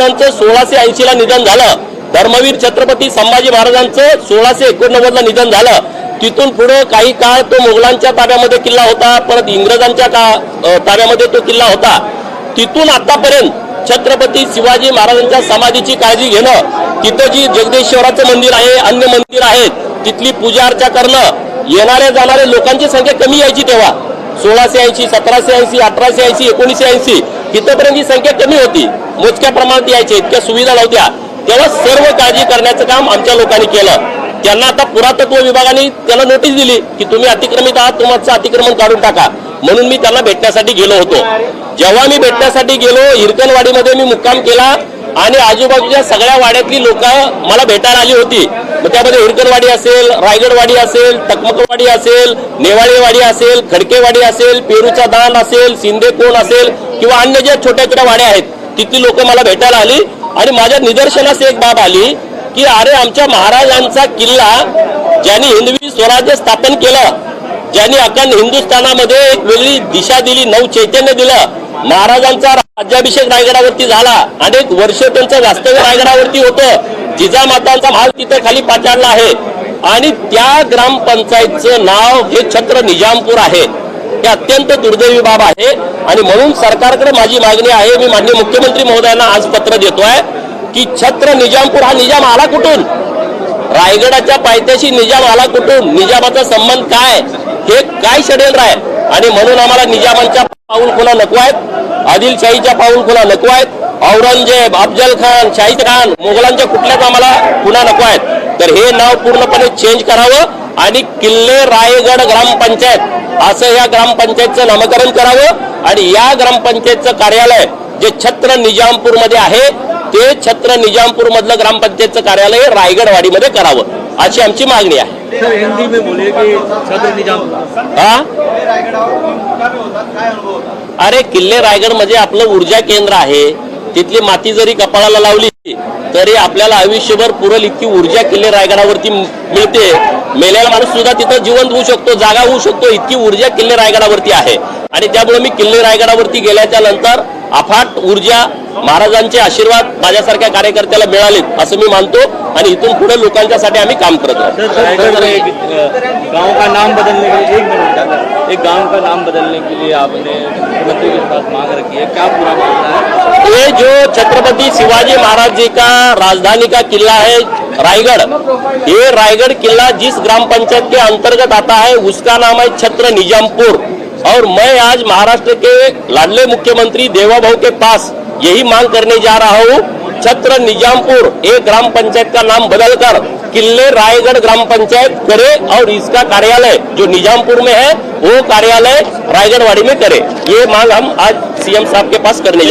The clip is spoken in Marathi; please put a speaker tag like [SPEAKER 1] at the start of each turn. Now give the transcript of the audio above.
[SPEAKER 1] महाराजांचं सोळाशे ऐंशी ला निधन झालं. धर्मवीर छत्रपती संभाजी महाराजांचं सोळाशे एकोणनव्वद ला निधन झालं. तिथून पुढे काही काळ तो मुघलांच्या ताब्यामध्ये किल्ला होता परत इंग्रजांच्या का ताब्यामध्ये तो किल्ला होता. तिथून आतापर्यंत छत्रपती शिवाजी महाराजांच्या समाधीची काळजी घेणं तिथं जी जगदेश्वराचं मंदिर आहे अन्य मंदिर आहेत तिथली पूजा अर्चा करणं येणाऱ्या जाणाऱ्या लोकांची संख्या कमी यायची तेव्हा. सोळाशे ऐंशी सतराशे ऐंशी अठराशे ऐंशी एकोणीसशे ऐंशी तिथपर्यंत ही संख्या कमी होती. मोजक्या प्रमाणात यायची इतक्या सुविधा नव्हत्या तेव्हा सर्व काळजी करण्याचं काम आमच्या लोकांनी केलं. त्यांना आता पुरातत्व विभागाने त्यांना नोटीस दिली की तुम्ही अतिक्रमित आहात तुमचं अतिक्रमण काढून टाका. म्हणून मी त्यांना भेटण्यासाठी गेलो होतो. जेव्हा मी भेटण्यासाठी गेलो हिरकणवाडीमध्ये मी मुक्काम केला आणि आजूबाजूच्या सगळ्या वाड्यातली लोक मला भेटायला आली होती. मग त्यामध्ये हिरकणवाडी असेल रायगडवाडी असेल टकमकवाडी असेल नेवाळेवाडी असेल खडकेवाडी असेल पेरूचा दान असेल शिंदे कोण असेल किंवा अन्य ज्या छोट्या छोट्या वाड्या आहेत तिथली लोक मला भेटायला आली. आणि माझ्या निदर्शनास एक बाब आली की अरे आमच्या महाराजांचा किल्ला ज्यांनी हिंदवी स्वराज्य स्थापन केलं ज्यांनी अखंड हिंदुस्थानामध्ये एक वेगळी दिशा दिली नऊ चैतन्य दिलं. महाराजांचा राज्याभिषेक रायगडावरती झाला. अनेक वर्ष त्यांचं वास्तव्य रायगडावरती होतं. जिजामातांचा महाल तिथे खाली पाचाडला आहे. आणि त्या ग्रामपंचायतचं नाव हे छत्र निजामपूर आहे. हे अत्यंत दुर्दैवी बाब आहे. आणि म्हणून सरकारकडे माझी मागणी आहे मी माननीय मुख्यमंत्री महोदयांना आज पत्र देतोय की छत्र निजामपूर हा निजाम आला कुठून? रायगडाच्या पायथ्याशी निजाम आला कुठून? निजामाचा संबंध काय? हे काय षडयंत्र आहे आणि म्हणून आम्हाला निजामांच्या पाऊल खुला नको आहेत. आदिलशाहीच्या पाऊल खुला नको आहेत. औरंगजेब अफजल खान शाहिद खान मुघलांच्या कुठल्याच आम्हाला खुना नको आहेत. तर हे नाव पूर्णपणे चेंज करावं आणि किल्ले रायगड ग्रामपंचायत असं या ग्रामपंचायतचं नामकरण करावं आणि या ग्रामपंचायतचं कार्यालय जे छत्र निजामपूरमध्ये आहे ते छत्र निजामपूर मधलं ग्रामपंचायतचं कार्यालय रायगडवाडीमध्ये करावं अशी आमची मागणी आहे. अरे किल्ले रायगड म्हणजे आपलं ऊर्जा केंद्र आहे. तिथली माती जरी कपाळाला लावली तरी आपल्याला आयुष्यभर पुरल इतकी ऊर्जा किल्ले रायगडावरती मिळते. मेलेला माणूस सुद्धा तिथं जिवंत होऊ शकतो जागा होऊ शकतो इतकी ऊर्जा किल्ले रायगडावरती आहे. आणि त्यामुळे मी किल्ले रायगडावरती गेल्याच्यानंतर अफाट ऊर्जा महाराजांचे आशीर्वाद माझ्यासारख्या कार्यकर्त्याला मिळालेत असं मी मानतो. आणि इथून पुढे लोकांच्यासाठी आम्ही काम करत आहोत
[SPEAKER 2] सर का नाम बदलने के लिए एक मिनट एक गांव का नाम बदलने के लिए आपने मुख्यमंत्री के पास मांग रखी है. क्या पूरा मामला है?
[SPEAKER 1] जो छत्रपति शिवाजी महाराज जी का राजधानी का किला है रायगढ़, ये रायगढ़ किला जिस ग्राम पंचायत के अंतर्गत आता है, उसका नाम है छत्र निजामपुर। और मैं आज महाराष्ट्र के लाडले मुख्यमंत्री देवाभाऊ के पास यही मांग करने जा रहा हूँ, छत्र निजामपुर एक ग्राम पंचायत का नाम बदलकर किले रायगढ़ ग्राम पंचायत करे और इसका कार्यालय जो निजामपुर में है, वो कार्यालय रायगढ़वाड़ी में करे। ये मांग हम आज सीएम साहब के पास करने जा